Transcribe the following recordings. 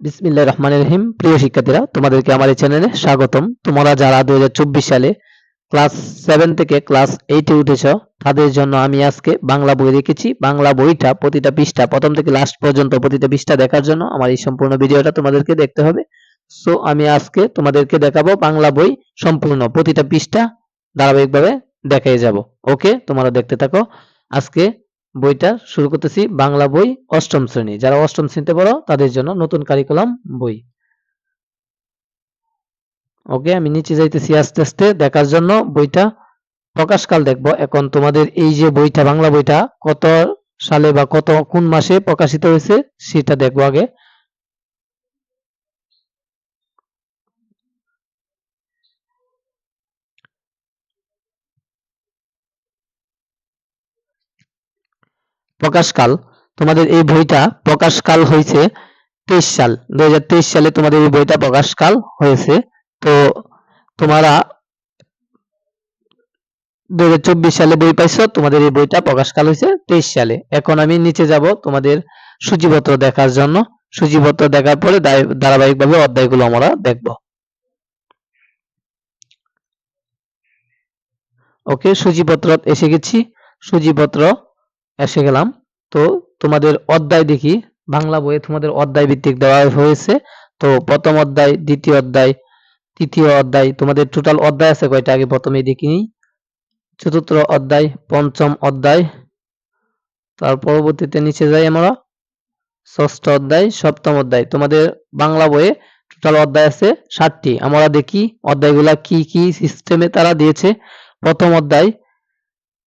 বিসমিল্লাহ রহমান রহিম। প্রিয় শিক্ষার্থীরা, তোমাদেরকে আমার এই চ্যানেলে স্বাগতম। তোমরা যারা দুই সালে ক্লাস সেভেন থেকে ক্লাস এইটে উঠেছ, তাদের জন্য আমি আজকে বাংলা বই রেখেছি। বাংলা বইটা প্রতিটা পৃষ্ঠা, প্রথম থেকে লাস্ট পর্যন্ত প্রতিটা পৃষ্ঠা দেখার জন্য আমার এই সম্পূর্ণ ভিডিওটা তোমাদেরকে দেখতে হবে। সো আমি আজকে তোমাদেরকে দেখাবো বাংলা বই সম্পূর্ণ, প্রতিটা পৃষ্ঠা ধারাবাহিকভাবে দেখাই যাব। ওকে তোমরা দেখতে থাকো। আজকে বইটা শুরু করতেছি বাংলা বই অষ্টম শ্রেণি। যারা অষ্টম শ্রেণীতে পড়ো, তাদের জন্য নতুন কারিকুলাম বই। ওকে আমি নিচে যাইতেছি আস্তে আস্তে। দেখার জন্য বইটা প্রকাশকাল দেখব। এখন তোমাদের এই যে বইটা, বাংলা বইটা, কত সালে বা কত, কোন মাসে প্রকাশিত হয়েছে, সেটা দেখব আগে। প্রকাশকাল, তোমাদের এই বইটা প্রকাশকাল হয়েছে তেইশ সাল দুই সালে তোমাদের এই বইটা প্রকাশকাল হয়েছে। তো তোমরা দুই সালে বই পাইছো, তোমাদের এই বইটা প্রকাশকাল হয়েছে তেইশ সালে। এখন আমি নিচে যাব তোমাদের সূচিপত্র দেখার জন্য। সূচিপত্র দেখার পরে ধারাবাহিকভাবে অধ্যায়গুলো আমরা দেখব। ওকে, সূচিপত্র এসে গেছি। সূচিপত্র এসে গেলাম। তো তোমাদের অধ্যায় দেখি। বাংলা বইয়ে তোমাদের অধ্যায় ভিত্তিক দেওয়া হয়েছে। তো প্রথম অধ্যায়, দ্বিতীয় অধ্যায়, তৃতীয় অধ্যায়, তোমাদের টোটাল অধ্যায় আছে কয়টা? আগে প্রথমে দেখি। চতুর্থ অধ্যায়, পঞ্চম অধ্যায়, তার পরবর্তীতে নিচে যাই আমরা। ষষ্ঠ অধ্যায়, সপ্তম অধ্যায়। তোমাদের বাংলা বইয়ে টোটাল অধ্যায় আছে ষাটটি। আমরা দেখি অধ্যায়গুলা কি কি সিস্টেমে তারা দিয়েছে। প্রথম অধ্যায়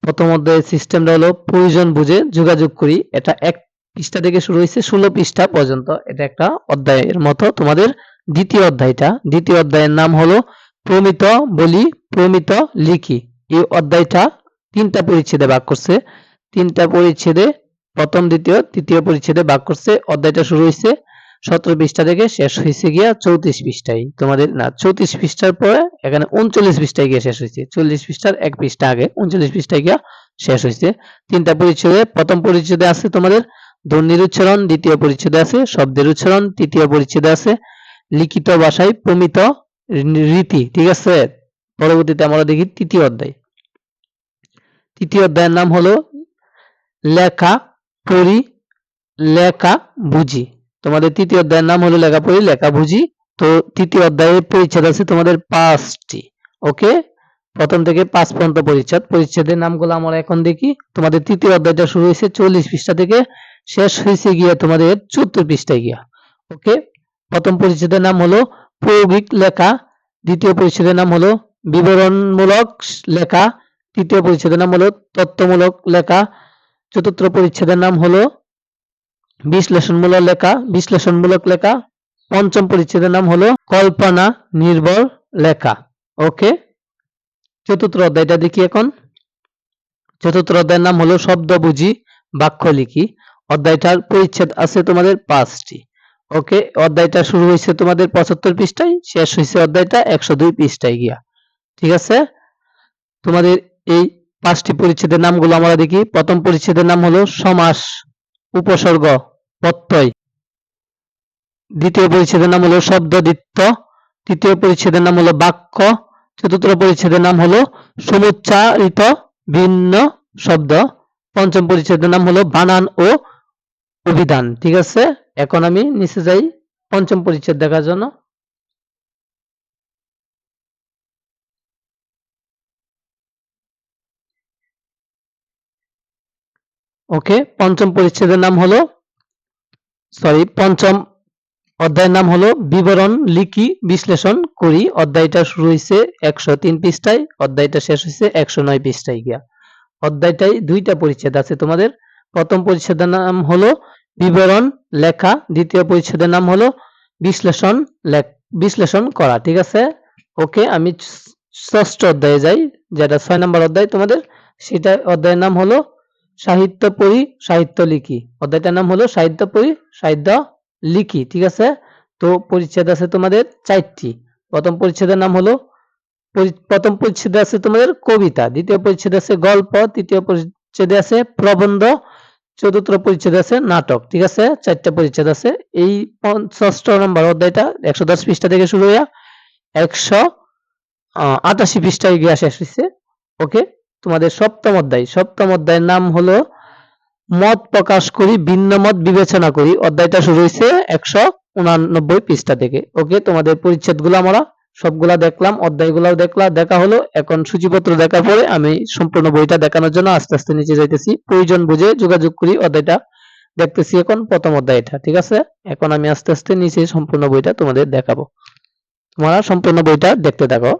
প্রথম অধ্যায়ের সিস্টেমটা হলো প্রয়োজন বুঝে যোগাযোগ করি। এটা এক পৃষ্ঠা থেকে শুরু হয়েছে, ষোলো পৃষ্ঠা পর্যন্ত। এটা একটা অধ্যায়ের মতো তোমাদের দ্বিতীয় অধ্যায়টা। দ্বিতীয় অধ্যায়ের নাম হলো প্রমিত বলি, প্রমিত লিখি। এই অধ্যায়টা তিনটা পরিচ্ছেদে ভাগ করছে। তিনটা পরিচ্ছেদে প্রথম, দ্বিতীয়, তৃতীয় পরিচ্ছেদে ভাগ করছে। অধ্যায়টা শুরু হয়েছে সতেরো পৃষ্ঠা থেকে শেষ হয়েছে গিয়া চৌত্রিশ পৃষ্ঠায়। তোমাদের, না, চৌত্রিশ পৃষ্ঠার পরে এখানে উনচল্লিশ পৃষ্ঠায় গিয়ে শেষ হয়েছে। চল্লিশ পৃষ্ঠার এক পৃষ্ঠা আগে, উনচল্লিশ পৃষ্ঠায় গিয়া শেষ হয়েছে। তিনটা পরিচ্ছেদে, প্রথম পরিচ্ছেদে আছে তোমাদের ধ্বনির উচ্চারণ, দ্বিতীয় পরিচ্ছেদে আছে শব্দের উচ্চারণ, তৃতীয় পরিচ্ছেদে আছে লিখিত ভাষায় প্রমিত রীতি, ঠিক আছে? পরবর্তীতে আমরা দেখি তৃতীয় অধ্যায়। তৃতীয় অধ্যায়ের নাম হলো লেখা, পড়ি, লেখা, বুঝি। তোমাদের তৃতীয় অধ্যায়ের নাম হলো লেখা পড়ি লেখা বুঝি তো তৃতীয় অধ্যায়ের পরিচ্ছেদ আছে তোমাদের পাঁচটি, ওকে? প্রথম থেকে পাঁচ পর্যন্ত পরিচ্ছেদ। পরিচ্ছেদের নামগুলো আমরা এখন দেখি। তোমাদের তৃতীয় অধ্যায়টা শুরু হয়েছে চল্লিশ পৃষ্ঠা থেকে, শেষ হয়েছে গিয়া তোমাদের চুয়াত্তর পৃষ্ঠায় গিয়া, ওকে? প্রথম পরিচ্ছেদের নাম হলো প্রয়োগিক লেখা, দ্বিতীয় পরিচ্ছেদের নাম হলো বিবরণমূলক লেখা, তৃতীয় পরিচ্ছেদের নাম হলো তত্ত্বমূলক লেখা, চতুর্থ পরিচ্ছেদের নাম হলো বিশ্লেষণমূলক লেখা বিশ্লেষণমূলক লেখা, পঞ্চম পরিচ্ছেদের নাম হলো কল্পনা নির্ভর লেখা। ওকে চতুর্থ অধ্যায়টা দেখি এখন। চতুর্থ অধ্যায়ের নাম হলো শব্দ বুঝি, বাক্য লিখি। অধ্যায়টার পরিচ্ছেদ আছে তোমাদের পাঁচটি। ওকে অধ্যায়টা শুরু হয়েছে তোমাদের পঁচাত্তর পৃষ্ঠায়, শেষ হয়েছে অধ্যায়টা একশো দুই পৃষ্ঠায় গিয়া। ঠিক আছে? তোমাদের এই পাঁচটি পরিচ্ছেদের নামগুলো আমরা দেখি। প্রথম পরিচ্ছেদের নাম হলো সমাস উপসর্গ, প্রত্যয়। দ্বিতীয় পরিচ্ছেদের নাম হলো শব্দদিত্য তৃতীয় পরিচ্ছেদের নাম হলো বাক্য। চতুর্থ পরিচ্ছেদের নাম হলো সমুচ্চারিত ভিন্ন শব্দ। পঞ্চম পরিচ্ছেদের নাম হলো বানান ও অভিধান। ঠিক আছে? এখন আমি নিচে যাই। পঞ্চম পরিচ্ছেদ দেখার জন্য। ওকে পঞ্চম পরিচ্ছেদের নাম হলো সরি পঞ্চম অধ্যায়ের নাম হলো বিবরণ, লিখি, বিশ্লেষণ করি। অধ্যায়টা শুরু হয়েছে একশো তিন পৃষ্ঠায়, অধ্যায়টা শেষ হয়েছে একশো নয় পৃষ্ঠায় গিয়া। অধ্যায়টাই দুইটা পরিচ্ছেদ আছে তোমাদের। প্রথম পরিচ্ছেদের নাম হলো বিবরণ, লেখা। দ্বিতীয় পরিচ্ছেদের নাম হলো বিশ্লেষণ বিশ্লেষণ করা, ঠিক আছে? ওকে আমি ষষ্ঠ অধ্যায়ে যাই, যেটা ছয় নম্বর অধ্যায় তোমাদের, সেটা অধ্যায়ের নাম হলো সাহিত্য পড়ি সাহিত্য লিখি অধ্যায়টার নাম হলো সাহিত্য পড়ি সাহিত্য লিখি ঠিক আছে? তো পরিচ্ছেদ আছে তোমাদের চারটি। প্রথম পরিচ্ছেদের নাম হলো প্রথম পরিচ্ছেদে আছে তোমাদের কবিতা, দ্বিতীয় পরিচ্ছেদে আছে গল্প, তৃতীয় পরিচ্ছেদে আছে প্রবন্ধ, চতুর্থ পরিচ্ছেদ আছে নাটক, ঠিক আছে? চারটা পরিচ্ছেদ আছে। এই পঞ্চাশ নম্বর অধ্যায়টা একশো দশ পৃষ্ঠা থেকে শুরু হয়ে একশো আটাশি পৃষ্ঠায় গিয়ে শেষ হয়েছে ওকে? তোমাদের সপ্তম অধ্যায়। সপ্তম অধ্যায়ের নাম হলো, মত প্রকাশ করি, ভিন্ন মত বিবেচনা করি। অধ্যায়টা শুরু হয়েছে একশো উনানব্বই পৃষ্ঠা থেকে। ওকে, তোমাদের পরিচ্ছেদগুলো আমরা সবগুলা দেখলাম, অধ্যায়গুলাও দেখলাম। দেখা হলো, এখন সূচিপত্র দেখার পরে আমি সম্পূর্ণ বইটা দেখানোর জন্য আস্তে আস্তে নিচে যাইতেছি। প্রয়োজন বুঝে যোগাযোগ করি, অধ্যায়টা দেখতেছি এখন প্রথম অধ্যায় এটা ঠিক আছে? এখন আমি আস্তে আস্তে নিচে সম্পূর্ণ বইটা তোমাদের দেখাবো। তোমরা সম্পূর্ণ বইটা দেখতে থাকো।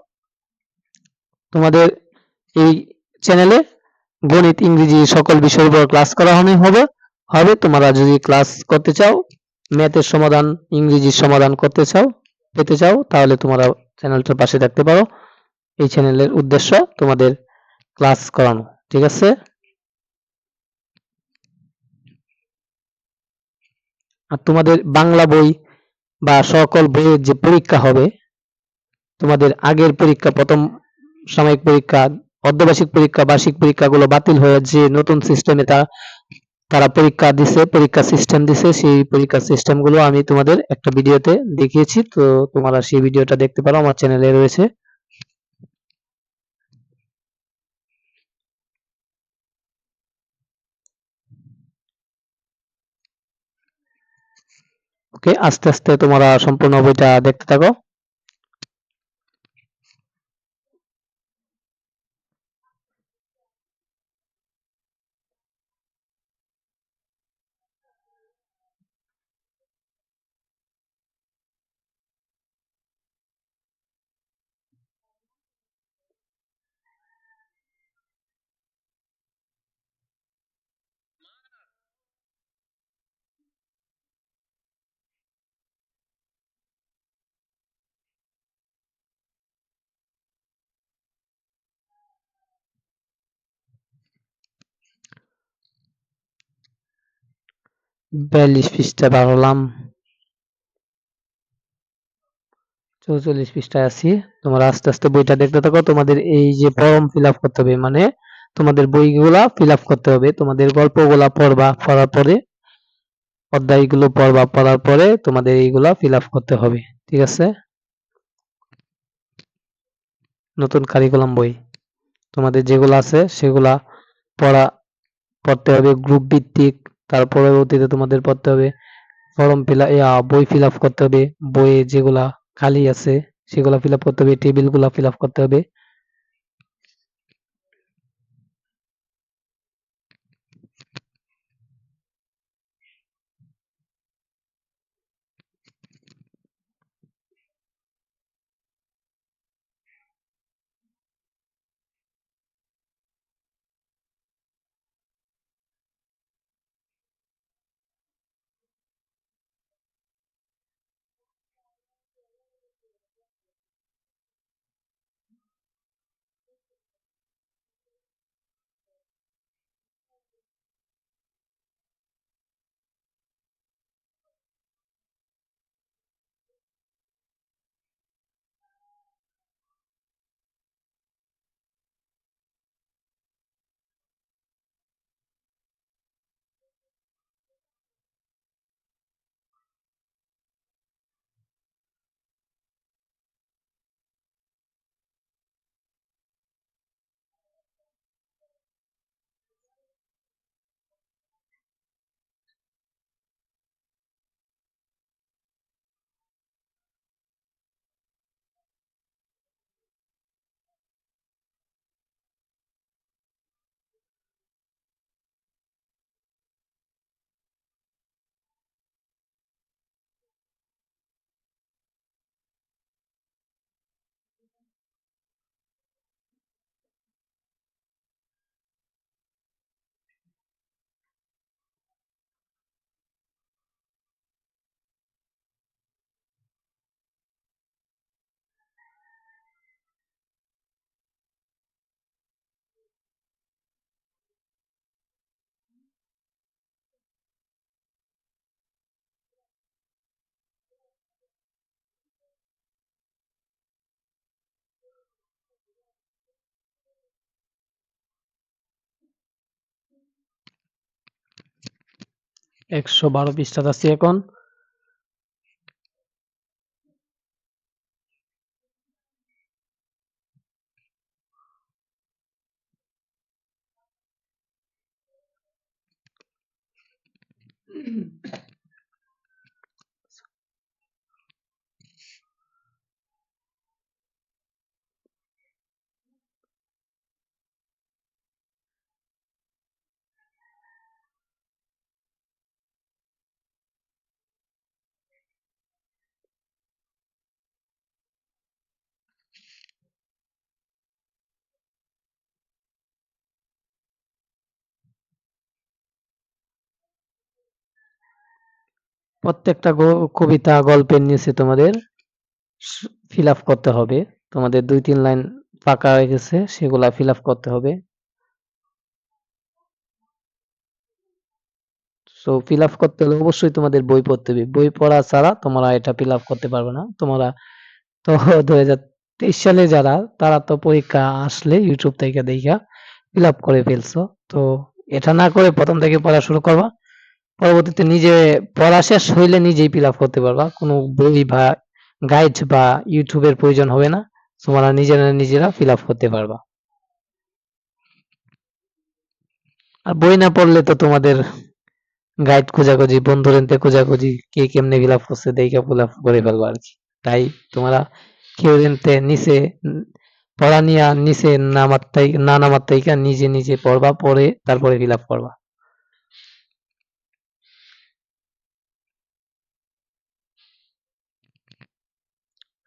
তোমাদের এই চ্যানেলে গণিত, ইংরেজি সকল বিষয়ের উপর ক্লাস করা হবে হবে। তোমরা যদি ক্লাস করতে চাও ম্যাথের সমাধান, ইংরেজির সমাধান করতে চাও, পেতে চাও, তাহলে তোমরা চ্যানেলটার পাশে থাকতে পারো। এই চ্যানেলের উদ্দেশ্য তোমাদের ক্লাস করানো, ঠিক আছে? আর তোমাদের বাংলা বই বা সকল বইয়ের যে পরীক্ষা হবে, তোমাদের আগের পরীক্ষা, প্রথম সাময়িক পরীক্ষা অর্ধবার্ষিক পরীক্ষা, বার্ষিক পরীক্ষাগুলো বাতিল হয়ে যে নতুন সিস্টেমে তা, তারা পরীক্ষা দিছে, পরীক্ষা সিস্টেম দিছে, সেই পরীক্ষা সিস্টেমগুলো আমি তোমাদের একটা ভিডিওতে দেখিয়েছি। তো তোমরা সেই ভিডিওটা দেখতে পারো, আমার চ্যানেলে রয়েছে। ওকে আস্তে আস্তে তোমরা সম্পূর্ণ বইটা দেখতে থাকো। বিয়াল্লিশ পৃষ্ঠা বার হলাম চৌচল্লিশ পৃষ্ঠায় আছি। তোমরা আস্তে আস্তে বইটা দেখতে থাকো। তোমাদের এই যে ফর্ম ফিল করতে হবে মানে তোমাদের বইগুলা ফিল করতে হবে। তোমাদের গল্পগুলা পড়বা, পড়ার পরে, অধ্যায়গুলো পড়বা, পড়ার পরে তোমাদের এইগুলা ফিল করতে হবে। ঠিক আছে? নতুন কারিকুলাম বই। তোমাদের যেগুলো আছে, সেগুলা পড়া, পড়তে হবে। গ্রুপ ভিত্তিক তার পরবর্তীতে তোমাদের পড়তে হবে ফর্ম ফিল বই ফিল করতে হবে, বইয়ে যেগুলা খালি আছে, সেগুলা ফিল করতে হবে টেবিলগুলা ফিল করতে হবে। একশো বারো পৃষ্ঠা আছি এখন। প্রত্যেকটা কবিতা, গল্পের নিচে তোমাদের ফিল করতে হবে। তোমাদের দুই, তিন লাইন ফাঁকা হয়ে গেছে, সেগুলা ফিল করতে হবে। সো ফিল আপ করতে হলে অবশ্যই তোমাদের বই পড়তে হবে। বই পড়া ছাড়া তোমরা এটা ফিল আপ করতে পারবে না। তোমরা তো দুই হাজার তেইশ সালে যারা, তারা তো পরীক্ষা আসলে ইউটিউব থেকে দেখা ফিল আপ করে ফেলছো। তো এটা না করে প্রথম থেকে পড়া শুরু করবা। পরবর্তীতে নিজে পড়া শেষ হইলে নিজেই ফিল আপ করতে পারবা। কোনো বই বা গাইড বা ইউটিউবের প্রয়োজন হবে না। তোমরা নিজেরা নিজেরা ফিল আপ করতে পারবা। আর বই না পড়লে তো তোমাদের গাইড খোঁজাখুঁজি বন্ধুরেন্তে খোঁজাখুঁজি কে কেমনে ফিল আপ করছে, দেখে ফিল আপ করে ফেলব আর কি। তাই তোমরা কেউ রেন্তে নিচে পড়া নিয়ে নিচে নামার তাই না নামার নিজে নিজে পড়বা, পড়ে তারপরে ফিল আপ করবা।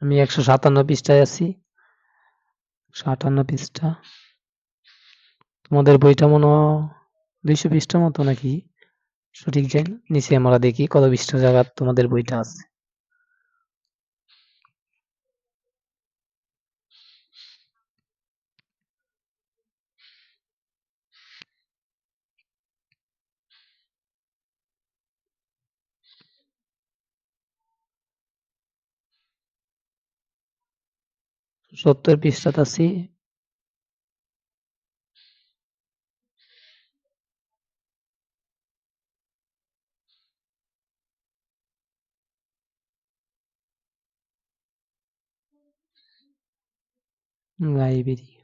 আমি একশো সাতান্ন পৃষ্ঠায় আছি। একশো আটান্ন পৃষ্ঠা। তোমাদের বইটা মনে দুইশো পৃষ্ঠা মতো নাকি? সঠিক যাই নিচে আমরা দেখি কত পৃষ্ঠা জায়গা তোমাদের বইটা আছে। সত্তর পৃষ্ঠাত আছি। লাইব্রেরি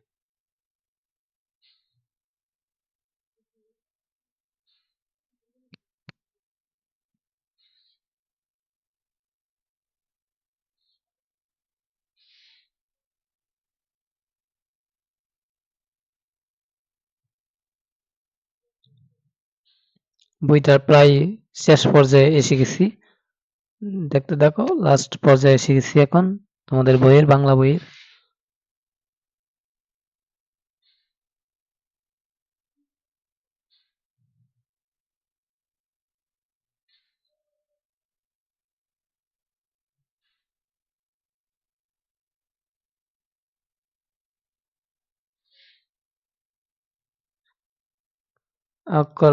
বইটার প্রায় শেষ পর্যায়ে এসে গেছি। দেখতে দেখো লাস্ট পর্যায়ে এসে গেছি এখন তোমাদের বইয়ের, বাংলা বইয়ের।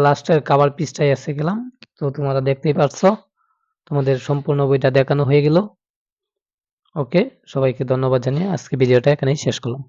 লাস্টের কাভার পিসটাই এসে গেলাম। তো তোমরা দেখতেই পারছ তোমাদের সম্পূর্ণ বইটা দেখানো হয়ে গেল। ওকে সবাইকে ধন্যবাদ জানিয়ে আজকে ভিডিওটা এখানেই শেষ করলাম।